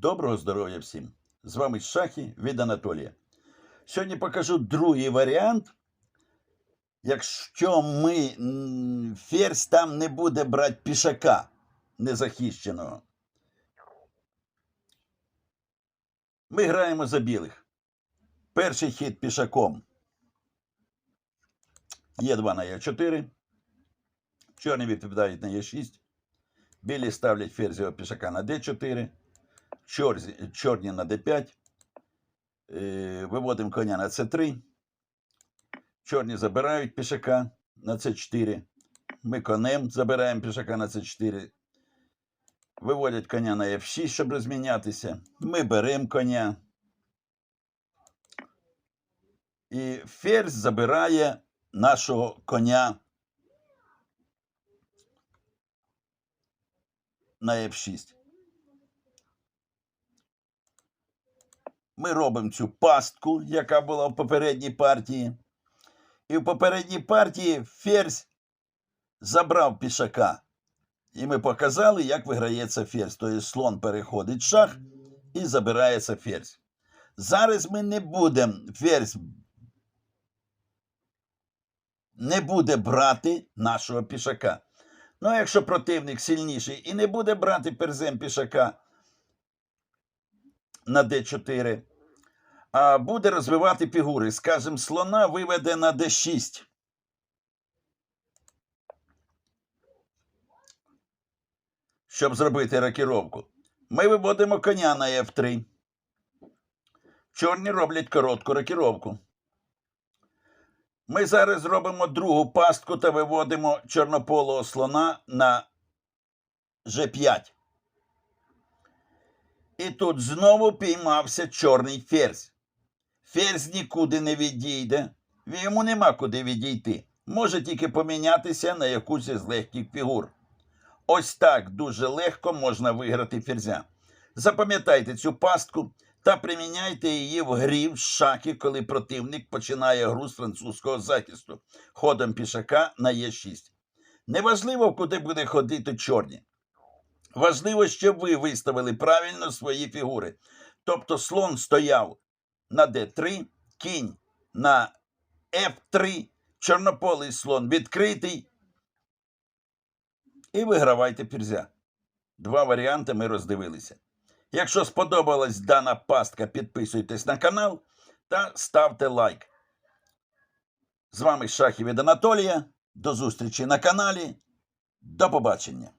Доброго здоров'я всім! З вами Шахи від Анатолія. Сьогодні покажу другий варіант. Якщо ми ферзь там не буде брати пішака незахищеного. Ми граємо за білих. Перший хід пішаком. Є 2 на Е4. Чорні відповідають на Е6. Білі ставлять ферзього пішака на Д4. Чорзі, чорні на d5. Е, виводимо коня на c3. Чорні забирають пішака на c4. Ми конем забираємо пішака на c4. Виводять коня на f6, щоб розмінятися. Ми беремо коня. І ферзь забирає нашого коня на f6. Ми робимо цю пастку, яка була в попередній партії. І в попередній партії ферзь забрав пішака. І ми показали, як виграється ферзь. Тобто слон переходить шах і забирається ферзь. Зараз ми не будемо ферзь не буде брати нашого пішака. Ну, якщо противник сильніший і не буде брати перзем пішака на d4, а буде розвивати фігури. Скажем, слона виведе на d6. Щоб зробити рокіровку. Ми виводимо коня на f3. Чорні роблять коротку рокіровку. Ми зараз зробимо другу пастку та виводимо чорнополого слона на g5. І тут знову піймався чорний ферзь. Ферзь нікуди не відійде, йому нема куди відійти. Може тільки помінятися на якусь із легких фігур. Ось так дуже легко можна виграти ферзя. Запам'ятайте цю пастку та приміняйте її в грі в шахи, коли противник починає гру з французького захисту ходом пішака на Е6. Неважливо, куди буде ходити чорні. Важливо, щоб ви виставили правильно свої фігури. Тобто слон стояв на d3, кінь на f3, чорнополий слон відкритий. І вигравайте ферзя. Два варіанти ми роздивилися. Якщо сподобалась дана пастка, підписуйтесь на канал та ставте лайк. З вами Шахів від Анатолія. До зустрічі на каналі. До побачення.